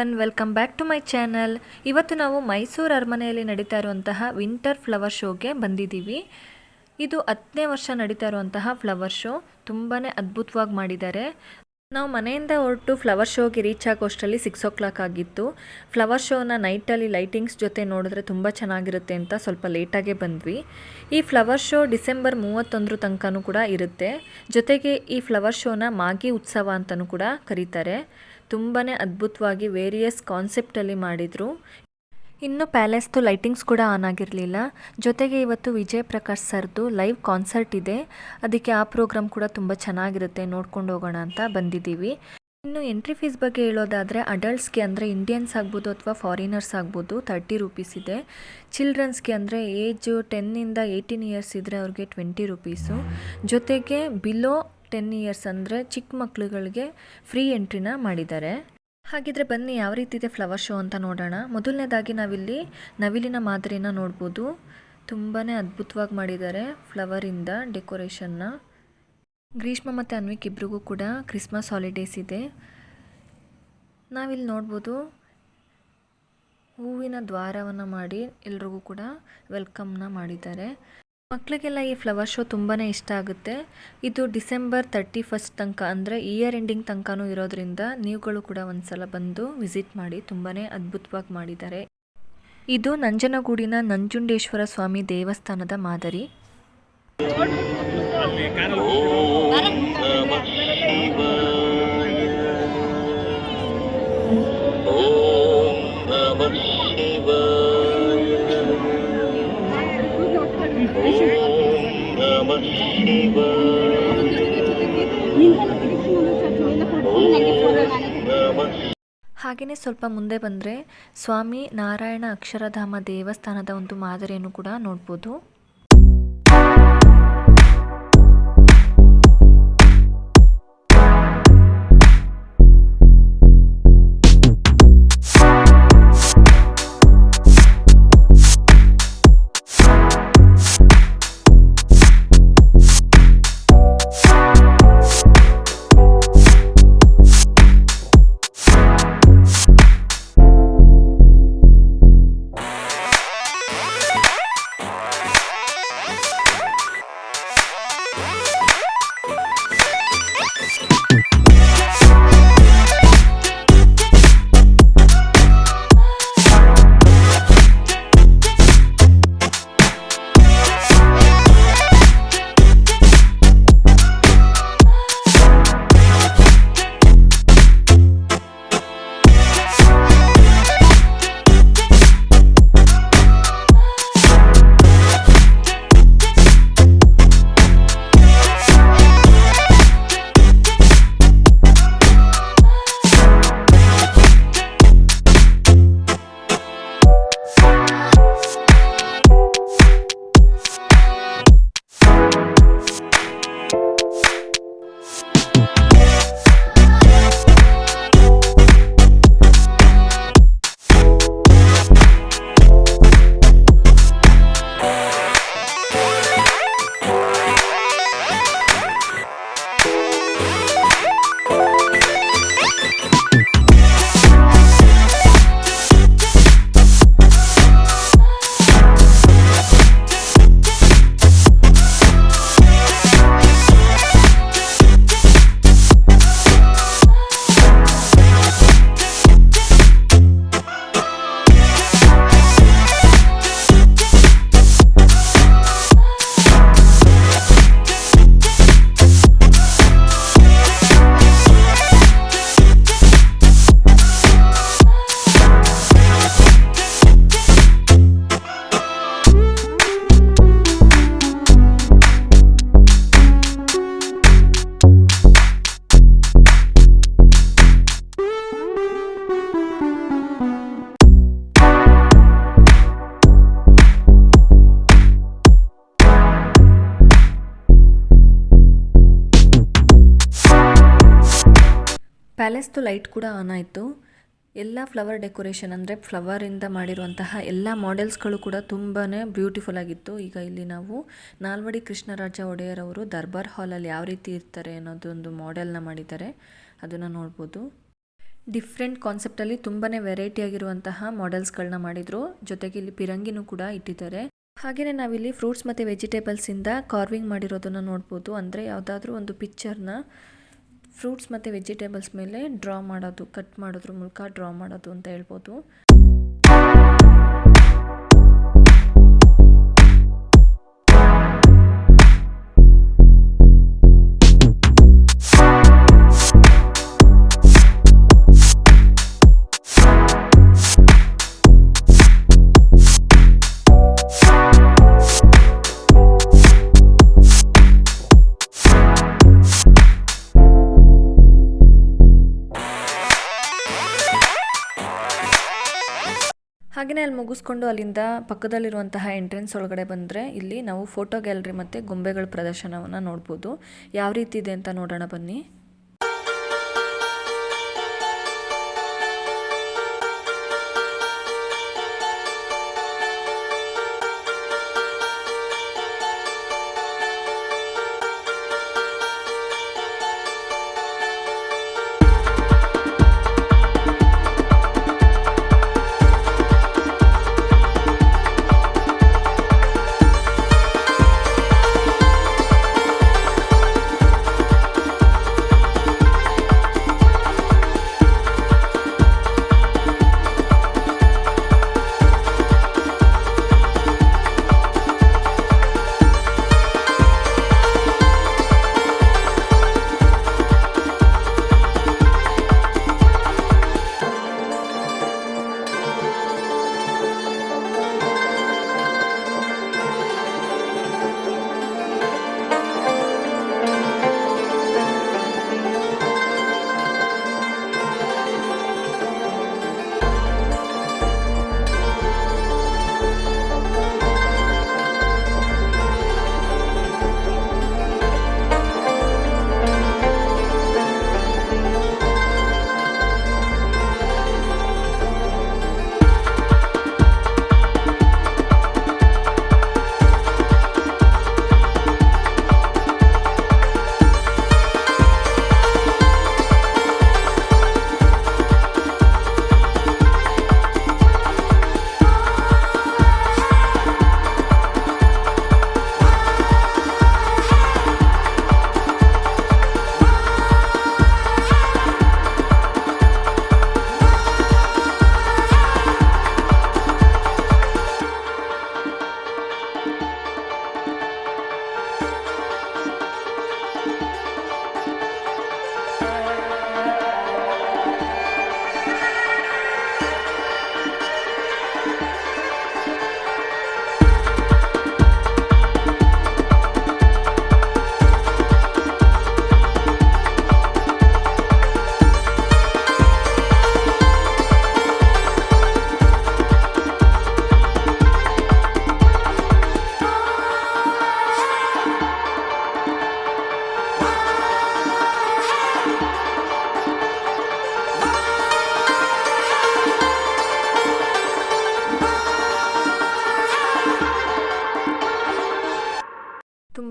One welcome back to my channel ಇವತ್ತು ನಾವು ಮೈಸೂರು ಅರಮನೆಯಲ್ಲಿ ನಡೀತಾ ಇರುವಂತಹ ವಿಂಟರ್ ಫ್ಲವರ್ ಶೋಗೆ ಬಂದಿದ್ದೀವಿ. ಇದು ಹತ್ತನೇ ವರ್ಷ ನಡೀತಾ ಇರುವಂತಹ ಫ್ಲವರ್ ಶೋ ತುಂಬಾ ಅದ್ಭುತವಾಗಿ ಮಾಡಿದ್ದಾರೆ. ನಾವು ಮನೆಯಿಂದ ಹೊರಟು ಫ್ಲವರ್ ಶೋಗೆ ರೀಚ್ ಆಗೋಷ್ಟರಲ್ಲಿ ಸಿಕ್ಸ್ ಓ ಕ್ಲಾಕ್ ಆಗಿತ್ತು. ಫ್ಲವರ್ ಶೋನ ನೈಟಲ್ಲಿ ಲೈಟಿಂಗ್ಸ್ ಜೊತೆ ನೋಡಿದ್ರೆ ತುಂಬ ಚೆನ್ನಾಗಿರುತ್ತೆ ಅಂತ ಸ್ವಲ್ಪ ಲೇಟಾಗೇ ಬಂದ್ವಿ. ಈ ಫ್ಲವರ್ ಶೋ ಡಿಸೆಂಬರ್ ಮೂವತ್ತೊಂದರ ತನಕನೂ ಕೂಡ ಇರುತ್ತೆ. ಜೊತೆಗೆ ಈ ಫ್ಲವರ್ ಶೋನ ಮಾಗಿ ಉತ್ಸವ ಅಂತಲೂ ಕೂಡ ಕರೀತಾರೆ. ತುಂಬಾ ಅದ್ಭುತವಾಗಿ ವೇರಿಯಸ್ ಕಾನ್ಸೆಪ್ಟಲ್ಲಿ ಮಾಡಿದರು. ಇನ್ನು ಪ್ಯಾಲೇಸ್ದು ಲೈಟಿಂಗ್ಸ್ ಕೂಡ ಆನ್ ಆಗಿರಲಿಲ್ಲ. ಜೊತೆಗೆ ಇವತ್ತು ವಿಜಯ್ ಪ್ರಕಾಶ್ ಸರ್ದು ಲೈವ್ ಕಾನ್ಸರ್ಟ್ ಇದೆ. ಅದಕ್ಕೆ ಆ ಪ್ರೋಗ್ರಾಮ್ ಕೂಡ ತುಂಬ ಚೆನ್ನಾಗಿರುತ್ತೆ, ನೋಡ್ಕೊಂಡು ಹೋಗೋಣ ಅಂತ ಬಂದಿದ್ದೀವಿ. ಇನ್ನು ಎಂಟ್ರಿ ಫೀಸ್ ಬಗ್ಗೆ ಹೇಳೋದಾದರೆ ಅಡಲ್ಟ್ಸ್ಗೆ ಅಂದರೆ ಇಂಡಿಯನ್ಸ್ ಆಗ್ಬೋದು ಅಥವಾ ಫಾರಿನರ್ಸ್ ಆಗ್ಬೋದು ತರ್ಟಿ ರುಪೀಸ್ ಇದೆ. ಚಿಲ್ಡ್ರನ್ಸ್ಗೆ ಅಂದರೆ ಏಜು ಟೆನ್ನಿಂದ ಏಯ್ಟೀನ್ ಇಯರ್ಸ್ ಇದ್ದರೆ ಅವ್ರಿಗೆ ಟ್ವೆಂಟಿ ರುಪೀಸು ಜೊತೆಗೆ ಬಿಲೋ ಟೆನ್ ಇಯರ್ಸ್ ಅಂದರೆ ಚಿಕ್ಕ ಮಕ್ಕಳುಗಳಿಗೆ ಫ್ರೀ ಎಂಟ್ರಿನ ಮಾಡಿದ್ದಾರೆ. ಹಾಗಿದ್ರೆ ಬನ್ನಿ, ಯಾವ ರೀತಿ ಇದೆ ಫ್ಲವರ್ ಶೋ ಅಂತ ನೋಡೋಣ. ಮೊದಲನೇದಾಗಿ ನಾವಿಲ್ಲಿ ನವಿಲಿನ ಮಾದರಿನ ನೋಡ್ಬೋದು. ತುಂಬಾ ಅದ್ಭುತವಾಗಿ ಮಾಡಿದ್ದಾರೆ ಫ್ಲವರಿಂದ ಡೆಕೋರೇಷನ್ನ ಗ್ರೀಷ್ಮ ಮತ್ತು ಅನ್ವಿಕ್ ಇಬ್ಬರಿಗೂ ಕೂಡ ಕ್ರಿಸ್ಮಸ್ ಹಾಲಿಡೇಸ್ ಇದೆ. ನಾವಿಲ್ಲಿ ನೋಡ್ಬೋದು ಹೂವಿನ ದ್ವಾರವನ್ನು ಮಾಡಿ ಎಲ್ರಿಗೂ ಕೂಡ ವೆಲ್ಕಮ್ನ ಮಾಡಿದ್ದಾರೆ. ಮಕ್ಕಳಿಗೆಲ್ಲ ಈ ಫ್ಲವರ್ ಶೋ ತುಂಬಾ ಇಷ್ಟ ಆಗುತ್ತೆ. ಇದು ಡಿಸೆಂಬರ್ ತರ್ಟಿ ಫಸ್ಟ್ ತನಕ, ಅಂದರೆ ಇಯರ್ ಎಂಡಿಂಗ್ ತನಕನೂ ಇರೋದ್ರಿಂದ ನೀವುಗಳು ಕೂಡ ಒಂದ್ಸಲ ಬಂದು ವಿಸಿಟ್ ಮಾಡಿ ತುಂಬಾ ಅದ್ಭುತವಾಗಿ ಮಾಡಿದ್ದಾರೆ. ಇದು ನಂಜನಗೂಡಿನ ನಂಜುಂಡೇಶ್ವರ ಸ್ವಾಮಿ ದೇವಸ್ಥಾನದ ಮಾದರಿ. ಹಾಗೆಯೇ ಸ್ವಲ್ಪ ಮುಂದೆ ಬಂದರೆ ಸ್ವಾಮಿ ನಾರಾಯಣ ಅಕ್ಷರಧಾಮ ದೇವಸ್ಥಾನದ ಒಂದು ಮಾದರಿಯನ್ನು ಕೂಡ ನೋಡ್ಬೋದು. ಕೂಡ ಆನ್ ಆಯಿತು. ಎಲ್ಲ ಫ್ಲವರ್ ಡೆಕೋರೇಷನ್ ಅಂದರೆ ಫ್ಲವರಿಂದ ಮಾಡಿರುವಂತಹ ಎಲ್ಲ ಮಾಡೆಲ್ಸ್ಗಳು ಕೂಡ ತುಂಬಾ ಬ್ಯೂಟಿಫುಲ್ ಆಗಿತ್ತು. ಈಗ ಇಲ್ಲಿ ನಾವು ನಾಲ್ವಡಿ ಕೃಷ್ಣರಾಜ ಒಡೆಯರ್ ಅವರು ದರ್ಬಾರ್ ಹಾಲಲ್ಲಿ ಯಾವ ರೀತಿ ಇರ್ತಾರೆ ಅನ್ನೋದೊಂದು ಮಾಡೆಲ್ನ ಮಾಡಿದ್ದಾರೆ. ಅದನ್ನು ನೋಡ್ಬೋದು. ಡಿಫ್ರೆಂಟ್ ಕಾನ್ಸೆಪ್ಟಲ್ಲಿ ತುಂಬಾ ವೆರೈಟಿ ಆಗಿರುವಂತಹ ಮಾಡೆಲ್ಸ್ಗಳನ್ನ ಮಾಡಿದರು. ಜೊತೆಗೆ ಇಲ್ಲಿ ಪಿರಂಗಿನೂ ಕೂಡ ಇಟ್ಟಿದ್ದಾರೆ. ಹಾಗೆಯೇ ನಾವಿಲ್ಲಿ ಫ್ರೂಟ್ಸ್ ಮತ್ತು ವೆಜಿಟೇಬಲ್ಸಿಂದ ಕಾರ್ವಿಂಗ್ ಮಾಡಿರೋದನ್ನು ನೋಡ್ಬೋದು. ಅಂದರೆ ಯಾವುದಾದ್ರೂ ಒಂದು ಪಿಕ್ಚರ್ನ ಫ್ರೂಟ್ಸ್ ಮತ್ತು ವೆಜಿಟೇಬಲ್ಸ್ ಮೇಲೆ ಡ್ರಾ ಮಾಡೋದು ಕಟ್ ಮಾಡೋದ್ರ ಮೂಲಕ ಡ್ರಾ ಮಾಡೋದು ಅಂತ ಹೇಳ್ಬೋದು. ಹಾಗೆಯೇ ಅಲ್ಲಿ ಮುಗಿಸ್ಕೊಂಡು ಅಲ್ಲಿಂದ ಪಕ್ಕದಲ್ಲಿರುವಂತಹ ಎಂಟ್ರೆನ್ಸ್ ಒಳಗಡೆ ಬಂದರೆ ಇಲ್ಲಿ ನಾವು ಫೋಟೋ ಗ್ಯಾಲರಿ ಮತ್ತು ಗೊಂಬೆಗಳ ಪ್ರದರ್ಶನವನ್ನು ನೋಡ್ಬೋದು. ಯಾವ ರೀತಿ ಇದೆ ಅಂತ ನೋಡೋಣ ಬನ್ನಿ.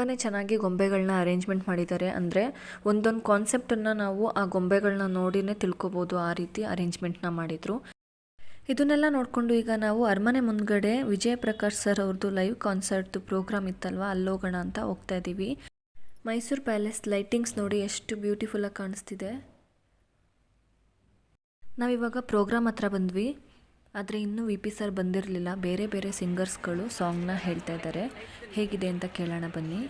ತುಂಬಾ ಚೆನ್ನಾಗಿ ಗೊಂಬೆಗಳನ್ನ ಅರೇಂಜ್ಮೆಂಟ್ ಮಾಡಿದ್ದಾರೆ. ಅಂದರೆ ಒಂದೊಂದು ಕಾನ್ಸೆಪ್ಟನ್ನು ನಾವು ಆ ಗೊಂಬೆಗಳನ್ನ ನೋಡಿನೇ ತಿಳ್ಕೊಬೋದು ಆ ರೀತಿ ಅರೇಂಜ್ಮೆಂಟ್ನ ಮಾಡಿದರು. ಇದನ್ನೆಲ್ಲ ನೋಡಿಕೊಂಡು ಈಗ ನಾವು ಅರಮನೆ ಮುಂದ್ಗಡೆ ವಿಜಯ್ ಪ್ರಕಾಶ್ ಸರ್ ಅವ್ರದ್ದು ಲೈವ್ ಕಾನ್ಸರ್ಟ್ದು ಪ್ರೋಗ್ರಾಮ್ ಇತ್ತಲ್ವ? ಅಲ್ಲೋಗೋಣ ಅಂತ ಹೋಗ್ತಾ ಇದ್ದೀವಿ ಮೈಸೂರು ಪ್ಯಾಲೇಸ್ ಲೈಟಿಂಗ್ಸ್ ನೋಡಿ ಎಷ್ಟು ಬ್ಯೂಟಿಫುಲ್ಲಾಗಿ ಕಾಣಿಸ್ತಿದೆ. ನಾವಿವಾಗ ಪ್ರೋಗ್ರಾಮ್ ಹತ್ರ ಬಂದ್ವಿ. ಆದರೆ ಇನ್ನೂ ವಿ ಪಿ ಸರ್ ಬಂದಿರಲಿಲ್ಲ. ಬೇರೆ ಬೇರೆ ಸಿಂಗರ್ಸ್ಗಳು ಸಾಂಗ್ನ ಹೇಳ್ತಾ ಇದ್ದಾರೆ ಹೇಗಿದೆ ಅಂತ ಕೇಳೋಣ ಬನ್ನಿ.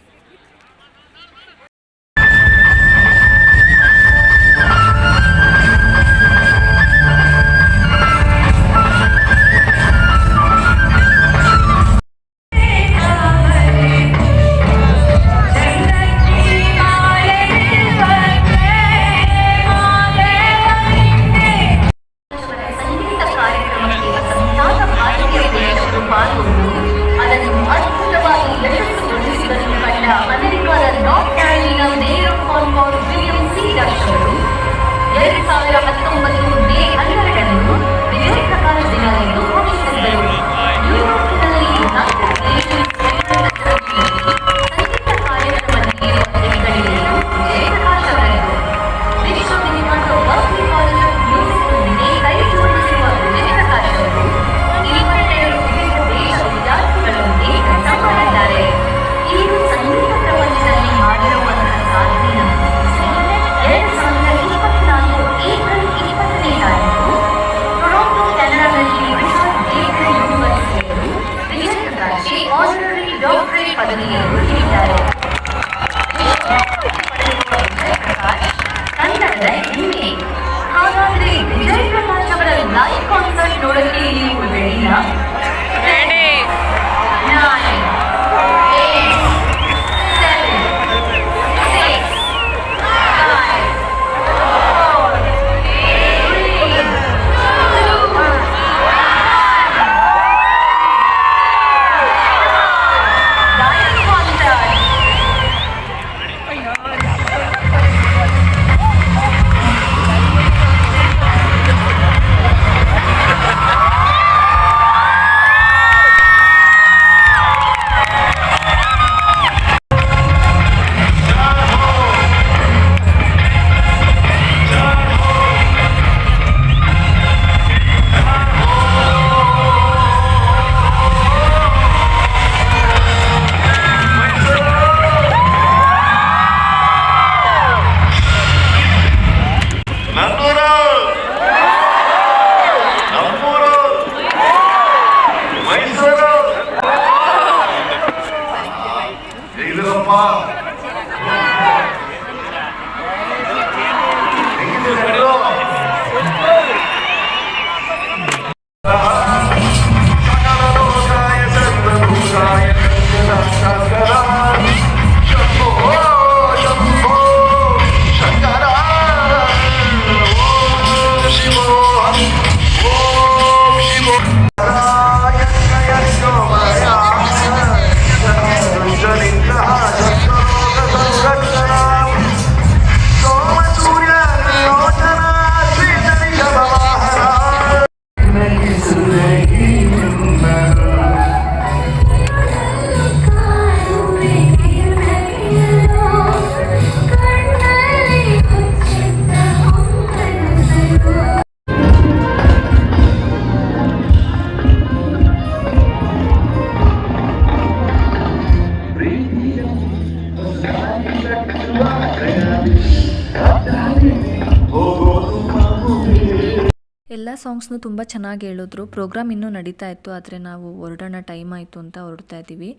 ಎಲ್ಲ ಸಾಂಗ್ಸ್ನು ತುಂಬ ಚೆನ್ನಾಗಿ ಹೇಳಿದ್ರು. ಪ್ರೋಗ್ರಾಮ್ ಇನ್ನೂ ನಡೀತಾ ಇತ್ತು, ಆದರೆ ನಾವು ಹೊರಡೋಣ ಟೈಮ್ ಆಯಿತು ಅಂತ ಹೊರಡ್ತಾ ಇದ್ದೀವಿ.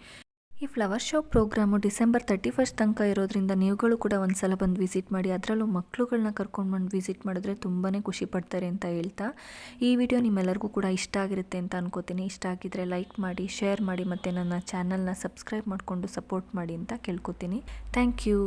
ಈ flower show programme December thirty first ತನಕ ಇರೋದ್ರಿಂದ ನೀವುಗಳು ಕೂಡ ಒಂದು ಸಲ ಬಂದು ವಿಸಿಟ್ ಮಾಡಿ, ಅದರಲ್ಲೂ ಮಕ್ಕಳುಗಳನ್ನ ಕರ್ಕೊಂಡು ಬಂದು ವಿಸಿಟ್ ಮಾಡಿದ್ರೆ ತುಂಬಾ ಖುಷಿ ಪಡ್ತಾರೆ ಅಂತ ಹೇಳ್ತಾ. ಈ ವಿಡಿಯೋ ನಿಮ್ಮೆಲ್ಲರಿಗೂ ಕೂಡ ಇಷ್ಟ ಆಗಿರುತ್ತೆ ಅಂತ ಅನ್ಕೋತೀನಿ. ಇಷ್ಟ ಆಗಿದ್ರೆ ಲೈಕ್ ಮಾಡಿ, ಶೇರ್ ಮಾಡಿ, ಮತ್ತು ನನ್ನ ಚಾನಲ್ನ ಸಬ್ಸ್ಕ್ರೈಬ್ ಮಾಡಿಕೊಂಡು ಸಪೋರ್ಟ್ ಮಾಡಿ ಅಂತ ಕೇಳ್ಕೊತೀನಿ. Thank you.